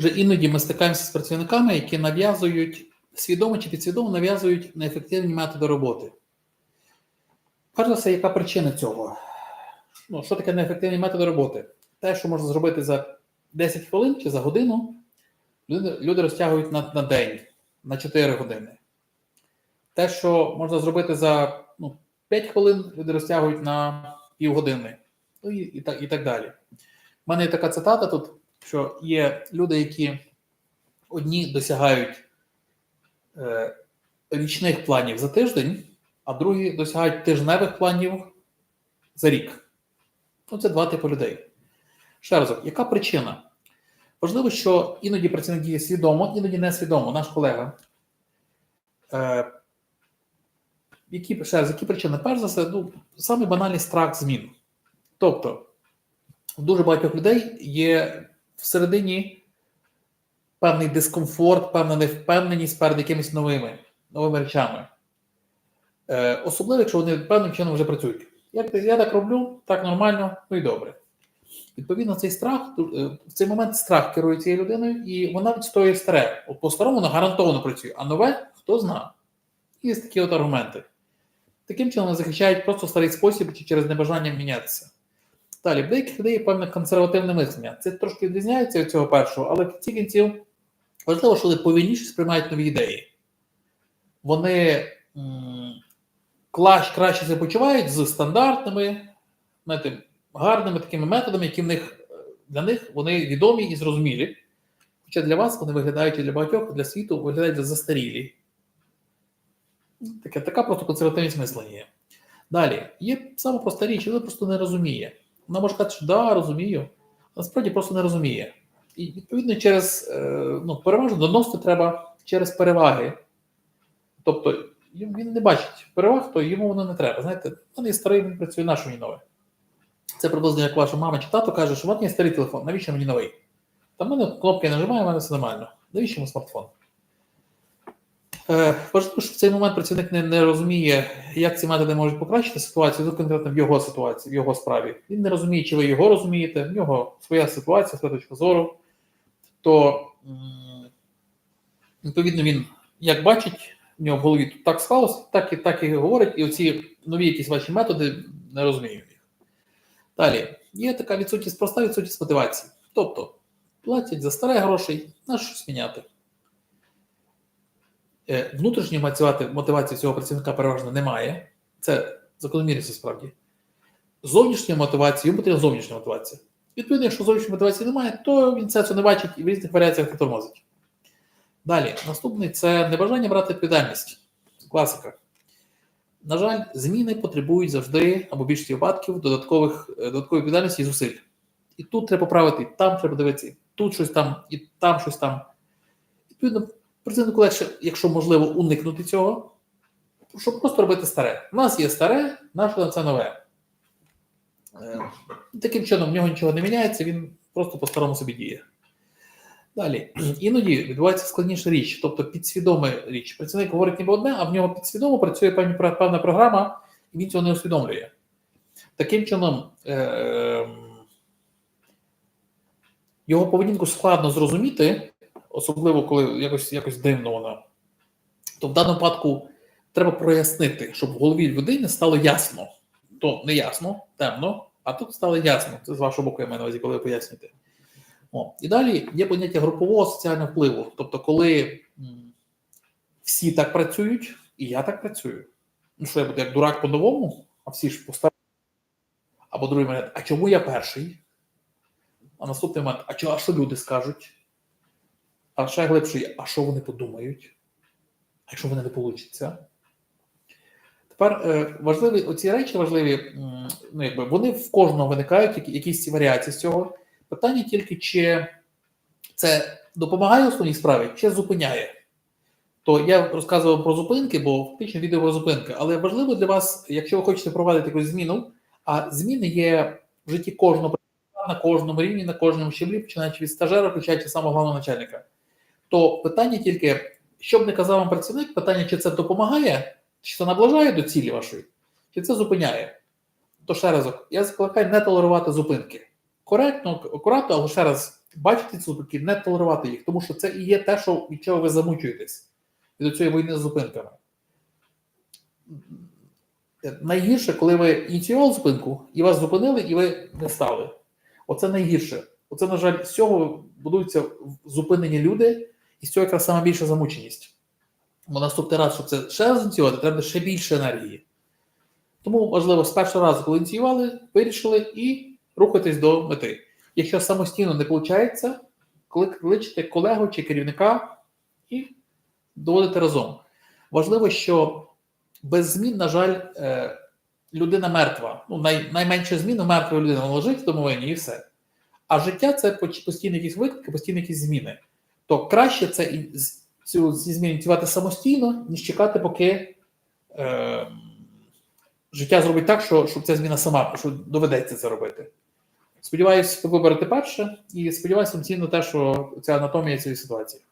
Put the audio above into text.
Отже, іноді ми стикаємося з працівниками, які нав'язують свідомо чи підсвідомо нав'язують неефективні методи роботи. Перш за все, яка причина цього? Ну, що таке неефективні методи роботи? Те, що можна зробити за 10 хвилин чи за годину, люди, розтягують на, на день, на 4 години. Те, що можна зробити за ну, 5 хвилин, люди розтягують на півгодини. Ну і, і, так, і так далі. У мене є така цитата тут, що є люди, які одні досягають е, річних планів за тиждень, а другі досягають тижневих планів за рік. Ну, це два типи людей. Ще разок, яка причина? Важливо, що іноді працівник діє свідомо, іноді несвідомо. Наш колега. Е, які, ще раз, які причини? Перш за все, ну, саме банальний страх змін. Тобто, у дуже багатьох людей є всередині певний дискомфорт, певна невпевненість перед якимись новими, новими речами. Е, особливо, якщо вони певним чином вже працюють. Як я так роблю, так нормально, ну і добре. Відповідно, цей страх, е, в цей момент страх керує цією людиною, і вона відстоює старе. От по-старому вона гарантовано працює, а нове хто знає. Є такі от аргументи. Таким чином захищають просто старий спосіб чи через небажання мінятися. Далі, в деяких людей є певне консервативне мислення. Це трошки відрізняється від цього першого, але в кінці важливо, що вони повільніше сприймають нові ідеї. Вони клаш, краще себе почувають з стандартними, знаєте, гарними такими методами, які в них для них вони відомі і зрозумілі. Хоча для вас вони виглядають і для багатьох, для світу виглядають застарілі. Таке, така просто консервативність мислення є. Далі, є саме проста річ, але просто не розуміє. Вона може сказати, що да, розумію, насправді просто не розуміє. І відповідно через е, ну, переважно доносити треба через переваги. Тобто він не бачить переваг, то йому воно не треба. Знаєте, він є старий, він працює наш мені нове. Це приблизно як ваша мама чи тато каже, що от є старий телефон, навіщо мені новий? Там в мене кнопки нажимаю, в мене все нормально. Навіщо йому смартфон? Е, важливо, що в цей момент працівник не, не розуміє, як ці методи можуть покращити ситуацію, ну, конкретно в його ситуації, в його справі. Він не розуміє, чи ви його розумієте, в нього своя ситуація, своя точка зору. То, відповідно, він як бачить, в нього в голові так склалося, так і так і говорить, і оці нові якісь ваші методи не розуміють їх. Далі, є така відсутність, проста відсутність мотивації. Тобто, платять за старе грошей, на щось міняти. Е, Внутрішньої мотивації, цього працівника переважно немає. Це закономірність справді. Зовнішня мотивація, йому потрібна зовнішня мотивація. Відповідно, якщо зовнішньої мотивації немає, то він це, не бачить і в різних варіаціях не тормозить. Далі, наступний це небажання брати відповідальність. Класика. На жаль, зміни потребують завжди або більшості випадків додаткових е, додаткової відповідальності і зусиль. І тут треба поправити, і там треба дивитися, і тут щось там, і там щось там. Відповідно, працівнику легше, якщо можливо, уникнути цього, щоб просто робити старе. У нас є старе, наше це нове. Е, Таким чином, в нього нічого не міняється, він просто по-старому собі діє. Далі, іноді відбувається складніша річ, тобто підсвідома річ. Працівник говорить ніби одне, а в нього підсвідомо працює певна програма, і він цього не усвідомлює. Таким чином, е- його поведінку складно зрозуміти, особливо коли якось, якось дивно вона. То в даному випадку треба прояснити, щоб в голові людини стало ясно. То не ясно, темно, а тут стало ясно. Це з вашого боку я маю на увазі, коли ви поясните. О, і далі є поняття групового соціального впливу. Тобто, коли всі так працюють, і я так працюю. Ну, що я буду як дурак по-новому, а всі ж поставили. Або другий момент, а чому я перший? А наступний момент, а чого, а що люди скажуть? А ще глибший, а що вони подумають? А якщо вони не вийде? Тепер е, важливі оці речі важливі, ну якби вони в кожного виникають, які, якісь варіації з цього. Питання тільки, чи це допомагає основній справі, чи зупиняє. То я розказував про зупинки, бо фактично відео про зупинки. Але важливо для вас, якщо ви хочете проводити якусь зміну, а зміни є в житті кожного на кожному рівні, на кожному щеблі, починаючи від стажера, включаючи самого головного начальника. То питання тільки, що б не казав вам працівник, питання, чи це допомагає, чи це наближає до цілі вашої, чи це зупиняє. То ще разок, я закликаю не толерувати зупинки. Коректно, акуратно, але ще раз, бачити ці зупинки, не толерувати їх, тому що це і є те, що від чого ви замучуєтесь. До цієї війни з зупинками. Найгірше, коли ви ініціювали зупинку, і вас зупинили, і ви не стали. Оце найгірше. Оце, на жаль, з цього будуються зупинені люди, і з цього якраз саме більша замученість. Бо наступний раз, щоб це ще раз ініціювати, треба ще більше енергії. Тому важливо з першого разу, коли ініціювали, вирішили і рухатись до мети. Якщо самостійно не виходить, коли кличете колегу чи керівника і доводите разом. Важливо, що без змін, на жаль, е, людина мертва. Ну, най, найменше змін у мертвої людини лежить в домовині і все. А життя це постійні якісь виклики, постійні якісь зміни. То краще це цю зміну ініціювати самостійно, ніж чекати, поки е, життя зробить так, що, щоб ця зміна сама, що доведеться це робити. Сподіваюся, ви виберете перше, і сподіваюся, вам те, що ця анатомія цієї ситуації.